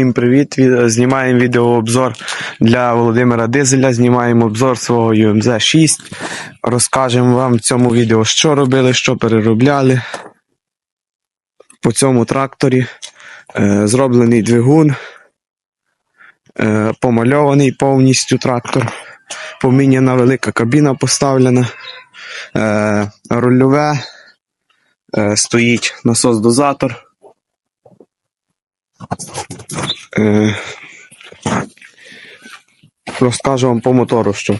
Всім привіт! Ві- Знімаємо відеообзор для Володимира Дизеля. Знімаємо обзор свого UMZ 6. Розкажемо вам в цьому відео, що робили, що переробляли. По цьому тракторі е, зроблений двигун, е, помальований повністю трактор. Поміняна велика кабіна поставлена. Е, рульове. Стоїть насос-дозатор. Е, Розкажу вам по мотору, що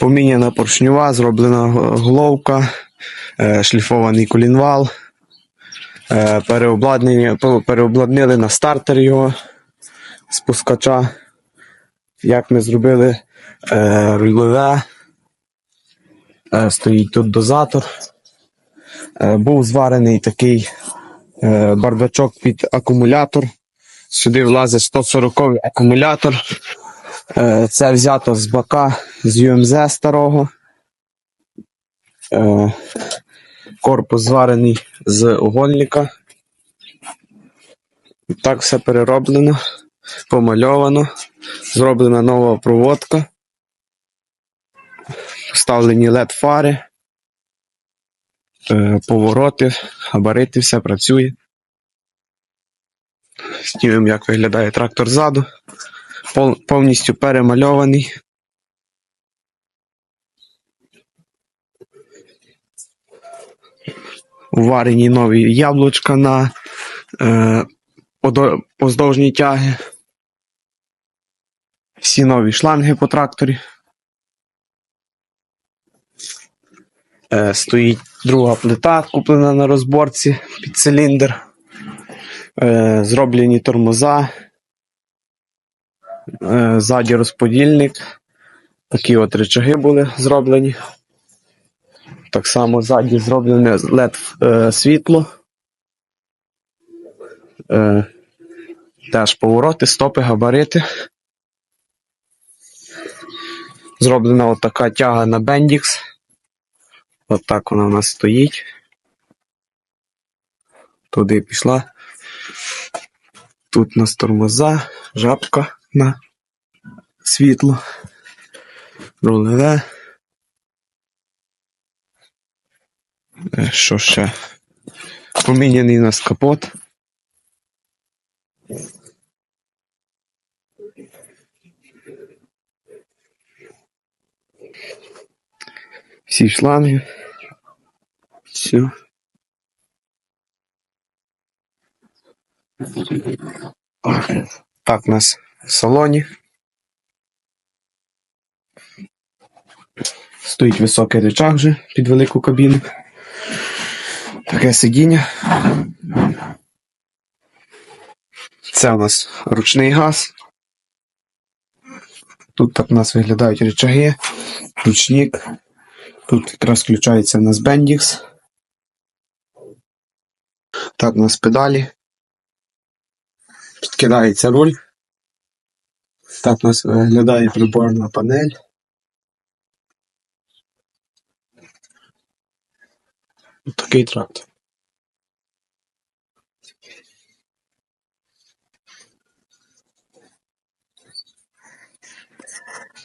поміняна поршнюва, зроблена головка, е, шліфований колінвал, е, переобладнили на стартер його спускача. Як ми зробили рульове, стоїть тут дозатор. Був зварений такий бардачок під акумулятор. Сюди влазить 140 акумулятор. Е, Це взято з бака з UMZ старого. Е, Корпус зварений з угольника. Так все перероблено, помальовано, зроблена нова проводка. Вставлені LED фари, е, повороти, габарити, все працює. Знімемо, як виглядає трактор ззаду. Повністю перемальований. Уварені нові яблучка на е, поздовжній тяги. Всі нові шланги по тракторі. Е, стоїть друга плита, куплена на розборці під циліндр. Е, зроблені тормоза. Е, ззаді розподільник. Такі от речаги були зроблені. Так само ззаді зроблене LED е, світло. Теж повороти, стопи, габарити. Зроблена от така тяга на Bendix. От так вона у нас стоїть. Туди пішла. Тут у нас тормоза, жабка на світло, рулеве. Е, Що ще? Поміняний у нас капот. Всі шланги. Все. Так, у нас в салоні. Стоїть високий речах вже під велику кабіну. Таке сидіння. Це у нас ручний газ. Тут так у нас виглядають речаги, ручник. Тут якраз включається у нас Bendix. Так, у нас педалі. Підкидається руль. Так у нас виглядає приборна панель. Ось Такий трактор.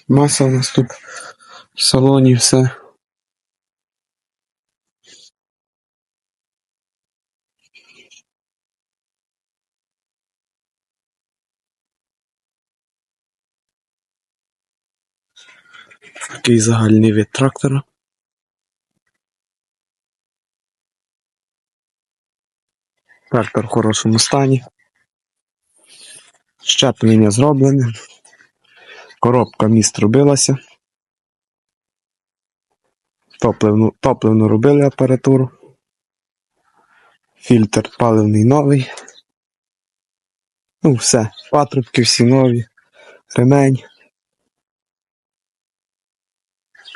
Маса у нас тут в салоні все. Такий загальний вид трактора. Трактор в хорошому стані. Щеплення зроблене. Коробка міст робилася. Топливну, топливну робили апаратуру. Фільтр паливний новий. Ну, все. Патрубки всі нові. Ремень.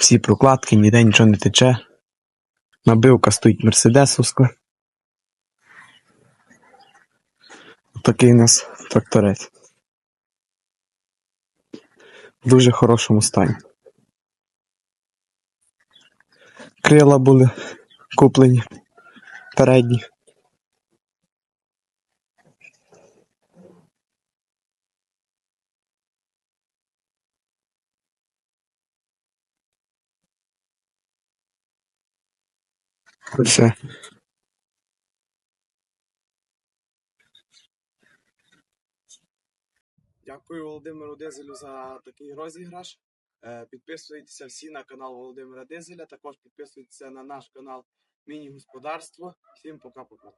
Всі прокладки, ніде нічого не тече. Набивка стоїть мерседесовська. Такий у нас тракторець. В дуже хорошому стані. Крила були куплені передні. Все. Дякую Володимиру Дизелю за такий розіграш. Е, Підписуйтеся всі на канал Володимира Дизеля. Також підписуйтеся на наш канал Міні-Господарство. Всім пока-пока.